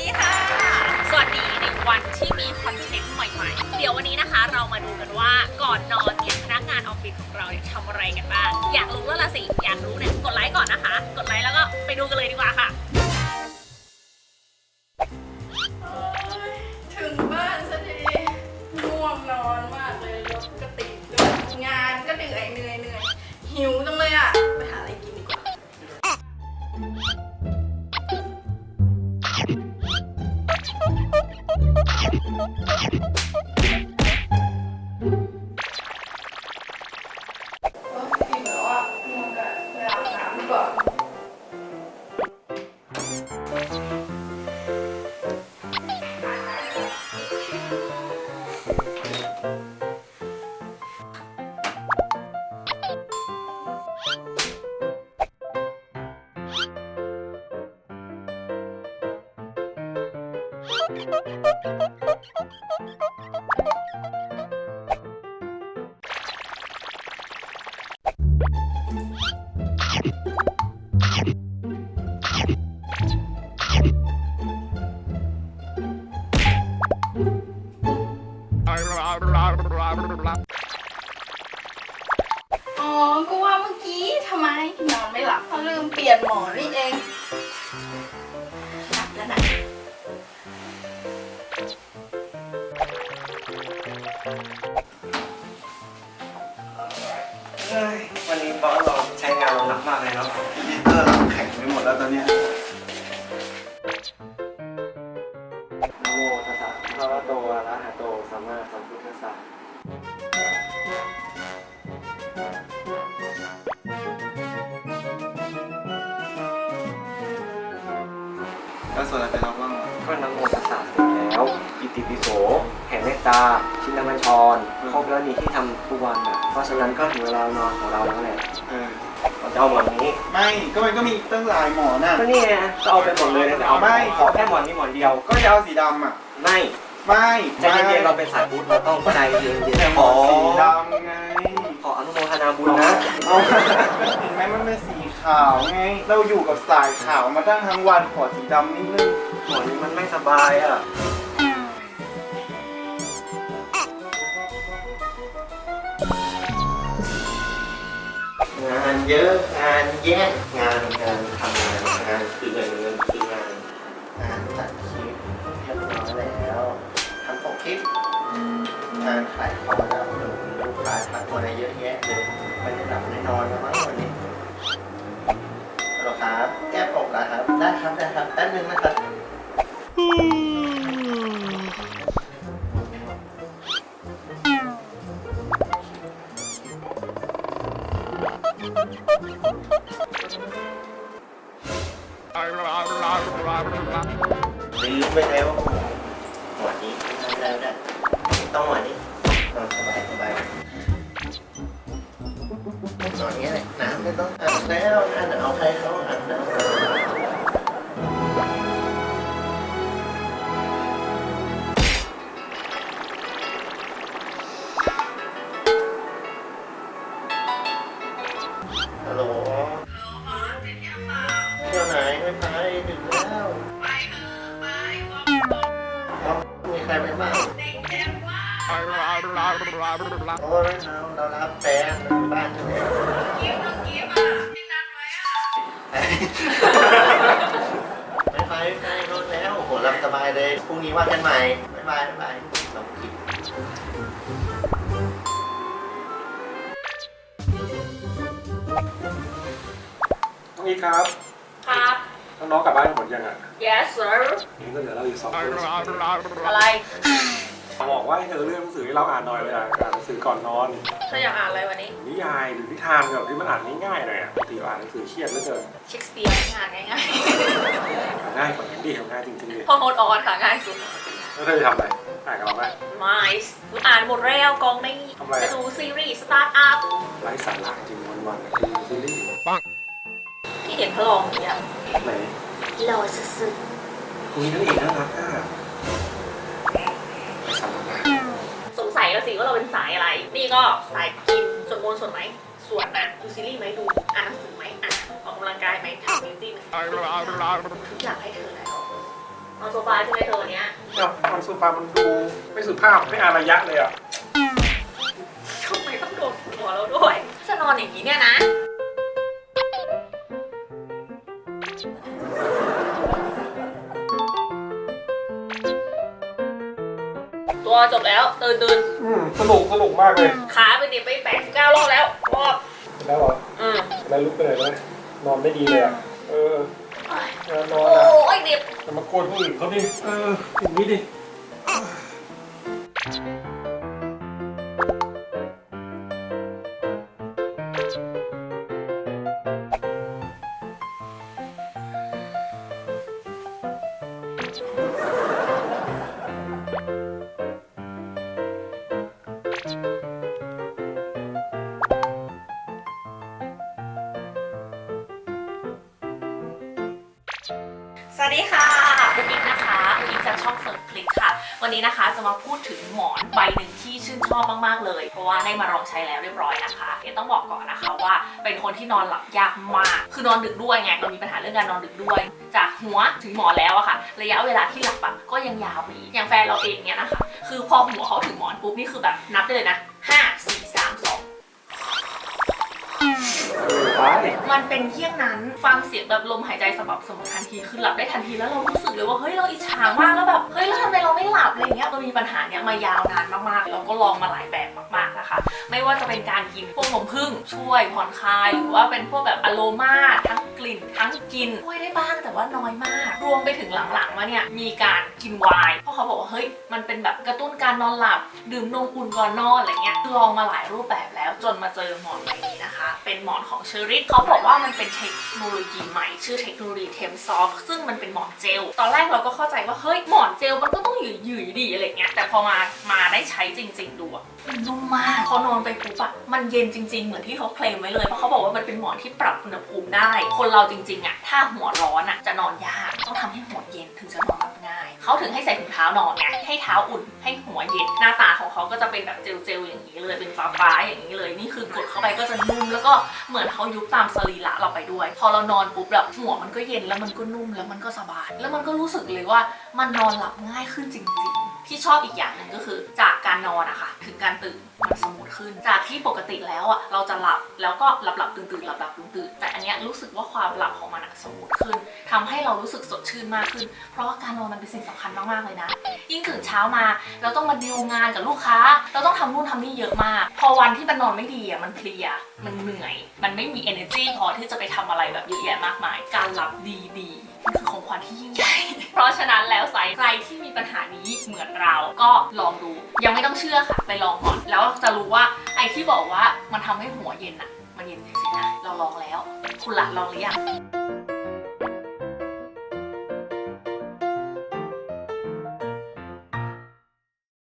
ดีค่ะ สวัสดีในวันที่มีคอนเทนต์ใหม่ๆ เดี๋ยววันนี้นะคะเรามาดูกันว่าก่อนนอนเนี่ยพนักงานออฟฟิศของเราเนี่ยทำอะไรกันบ้าง อยากรู้แล้วละสิ อยากรู้เนี่ยกดไลค์ก่อนนะคะ กดไลค์แล้วก็ไปดูกันเลยดีกว่าค่ะ ถึงบ้านสักทีง่วงนอนมากเลยรถก็ติดด้วยงานก็เหนื่อยเหนื่อยเหนื่อยหิวจังเลยอะ ไปหาอะไรกิน Oh! อ๋อ ก็ว่าเมื่อกี้ทำไมนอนไม่หลับเพราะลืมเปลี่ยนหมอนนี่เองหลับแล้วนะ เฮ้ยวันนี้บอสเราใช้งานเราหนักมากเลยเนาะอีดิเตอร์เราแข็งไปหมดแล้วตอนเนี้ยนะโมตัสสะภะคะวะโตอะระหะโตสัมมาสัมพุทธัสสะแล้วส่วนอะไรไปรับบ้าง ก็นะโมตัสสะเสร็จแล้วอิติปิโสแผ่เมตตา ชินบัญชรครบแล้วนี่ที่ทำทุกวันอะเพราะฉะนั้นก็ถึงเวลานอนของเราแล้วแหละเออเราจะเอาหมอนนี้ไม่ก็มันก็มีตั้งหลายหมอน่ะก็นี่ไงก็เอาไปหมดเลยนะแต่เอาไม่ขอแค่หมอนนี้หมอนเดียวก็จะเอาสีดำอะไม่ไม่ใจเย็นๆเราเป็นสายพุทธเราต้องใจเย็นๆขออสีดำไงขออนุโมทนาบุญนะเอาเห็นไหมมันเป็นสีขาวไง เราอยู่กับสายขาวมาตั้งทั้งวันขอสีดำนิดนึงหมอนนี้มันไม่สบายอะ เยอะงานแยะงงานงานทำงานงานคือเงินเงินคืองานงานตัดคลิปเรียบร้อยแล้วทำปกคลิปงานขายของแล้วหนูลูกค้าทักมาอะไรเยอะแยะเลยไม่ได้หลับไม่นอนแล้วมั้งวันนี้ฮัลโหลครับแก้ปกแล้วครับได้ครับได้ครับแป๊บนึงนะครับ ลืมไปแล้วหมวดนี้ได้ได้ได้ต้องหมวดนี้นอนสบายสบายนอนอย่างนี้แหละน้ำไม่ต้องอาบแล้วนั่นน่ะเอาใครเขาอาบน้ำ ฮัลโหลเที่ยวไหนไม่ไปดึกแล้วเอามีใครไปบ้างโอ้ยเอาเรารับแฟนบ้านใช่ไหมไม่ไปไม่ไปรถแล้วโหหลับสบายเลยพรุ่งนี้ว่ากันใหม่บ๊ายบายบ๊ายบายสองคลิป น้องอีกครับ ครับ น้องๆกลับบ้านกันหมดยังอะ yes sir นี่ก็เหลือเราอยู่สองคนอะไรบอกว่าให้เธอเลือกหนังสือให้เราอ่านหน่อยเลยอะอ่านหนังสือก่อนนอน เธออยากอ่านอะไรวันนี้ นิยายหรือนิทานแบบที่มันอ่านง่ายๆหน่อยอะปกติเราอ่านหนังสือเครียดเหลือเกินเชคสเปียร์งานง่ายอ่านง่ายกว่านี้ดีทำง่ายจริงๆเลยๆพอโฮดออนค่ะง่ายสุด แล้วเธอจะทำอะไรอ่านกับเราไหม ไม่อ่านหมดแล้วกองนี้ทำไมอะ จะดูซีรีส์สตาร์ทอัพไร้สาระจริง วันๆคือซีรีส์ที่เห็นเขาลองอย่างไหนเราสุดคุยนั่นเองน่ารักอะไร้สาระๆสงสัยแล้วสิว่าเราเป็นสายอะไร นี่ก็สายกินส่วนมนต์ส่วนไหมส่วนนะดูซีรีส์ไหมดูอ่านหนังสือไหมอ่านออกกำลังกายไหมทำบิวตี้ไหมทุกอย่างให้เธอแล้วเอาโซฟาใช่ไหมเธอวันเนี้ยเนี่ยนอนโซฟามันดูไม่สุภาพไม่อารยะเลยอะทำไมต้องโดนหัวเราด้วยจะ นอนอย่างนี้เนี่ยนะตัวจบแล้วตื่นตื่นอืมสนุกสนุกมากเลยขาไปดิบไปแปดเก้ารอบแล้วรอบแล้วเหรออืมแล้วลุกไปไหนเลยนอนไม่ดีเลยอะเออเออนอนโอ้อะยดิบจะมาโกนคนอื่นเขาดิเอออย่างนี้ดิ สวัสดีค่ะคุณอีกนอีก จากช่องเฟิร์คลิกค่ะ วันนี้นะคะจะมาพูดถึงหมอนใบหนึ่งที่ชื่นชอบมากๆเลย เพราะว่าได้มาลองใช้แล้วเรียบร้อยนะคะเดี๋ยวต้องบอกก่อนนะคะว่าเป็นคนที่นอนหลับยากมาก คือนอนดึกด้วยไงเรามีปัญหาเรื่องการนอนดึกด้วย จากหัวถึงหมอนแล้วอะค่ะ ระยะเวลาที่หลับอะก็ยังยาวไปอีกอย่างแฟนเราเองเนี่ยนะคะ คือพอหัวเขาถึงหมอนปุ๊บนี่คือแบบนับได้เลยนะห้าสี่ มันเป็นเที่ยงนั้นฟังเสียงแบบลมหายใจสม่ำเสมอทันทีคือหลับได้ทันทีแล้วเรารู้สึกเลยว่าเฮ้ยเราอิจฉามากแล้วแบบเฮ้ยแล้วทำไมเราไม่หลับอะไรเงี้ยเรามีปัญหาเนี้ยมายาวนานมากๆเราก็ลองมาหลายแบบมากๆนะคะ ไม่ว่าจะเป็นการกินพวกนมผึ้งช่วยผ่อนคลาย หรือว่าเป็นพวกแบบอโรมาทั้งกลิ่น ทั้งกินช่วยได้บ้างแต่ว่าน้อยมาก รวมไปถึงหลังๆมาเนี่ยมีการกินไวน์เพราะเขาบอกว่าเฮ้ยมันเป็นแบบกระตุ้นการนอนหลับ ดื่มนมอุ่นก่อนนอนอะไรเงี้ยลองมาหลายรูปแบบแล้วจนมาเจอหมอนใบนี้นะคะ เป็นหมอนของเชอริสเขาบอกว่ามันเป็นเทคโนโลยีใหม่ ชื่อเทคโนโลยีเทมซอฟซึ่งมันเป็นหมอนเจลตอนแรกเราก็เข้าใจว่าเฮ้ยหมอนเจลมันก็ต้อง หยืดหยืดดีอะไรเงี้ยแต่พอมามาได้ใช้จริง ๆ ดูอะมันนุ่มมากพอนอนไปปุ๊บอะมันเย็นจริง ๆ เหมือนที่เขาเคลมไว้เลยเพราะเขาบอกว่ามันเป็นหมอนที่ปรับอุณหภูมิได้ คนเราจริง ๆอะถ้าหัวร้อนอะจะนอนยากต้องทำให้หัวเย็นถึงจะนอนหลับง่าย เขาถึงให้ใส่ถุงเท้านอนไงให้เท้าอุ่นให้หัวเย็นหน้าตาของเขาก็จะเป็นแบบเจลๆอย่างนี้เลยเป็นฟ้าๆอย่างนี้เลยนี่คือกดเข้าไปก็จะนุ่มแล้วก็เหมือนเขายุบตามสรีระเราไปด้วย พอเรานอนปุ๊บแบบหัวมันก็เย็นแล้วมันก็นุ่มแล้วมันก็สบาย แล้วมันก็รู้สึกเลยว่ามันนอนหลับง่ายขึ้นจริง ๆ ที่ชอบอีกอย่างหนึ่งก็คือ จากการนอนอะค่ะถึงการตื่นมันสมูทขึ้น จากที่ปกติแล้วอะเราจะหลับแล้วก็หลับหลับตื่นตื่นหลับหลับตื่นตื่นแต่อันเนี้ยรู้สึกว่าความหลับของมันอะสมูทขึ้นทำให้เรารู้สึกสดชื่นมากขึ้น เพราะว่าการนอนมันเป็นสิ่งสำคัญมากๆเลยนะ ยิ่งตื่นเช้ามา เราต้องมาดีลงานกับลูกค้า เราต้องทำนู่นทำนี่เยอะมาก พอวันที่มันนอนไม่ดีอะมันเพลียมันเหนื่อย มันไม่มี energy พอที่จะไปทำอะไรแบบเยอะแยะมากมาย การหลับดีๆมันคือของขวัญที่ยิ่งใหญ่ เพราะฉะนั้นแล้วไซส์ใครที่มีปัญหานี้เหมือนเราก็ลองดู ยังไม่ต้องเชื่อค่ะ ไปลองก่อน แล้วจะรู้ว่าไอ้ที่บอกว่ามันทำให้หัวเย็นอะมันเย็นจริงๆนะเราลองแล้ว คุณหลักลองหรือยัง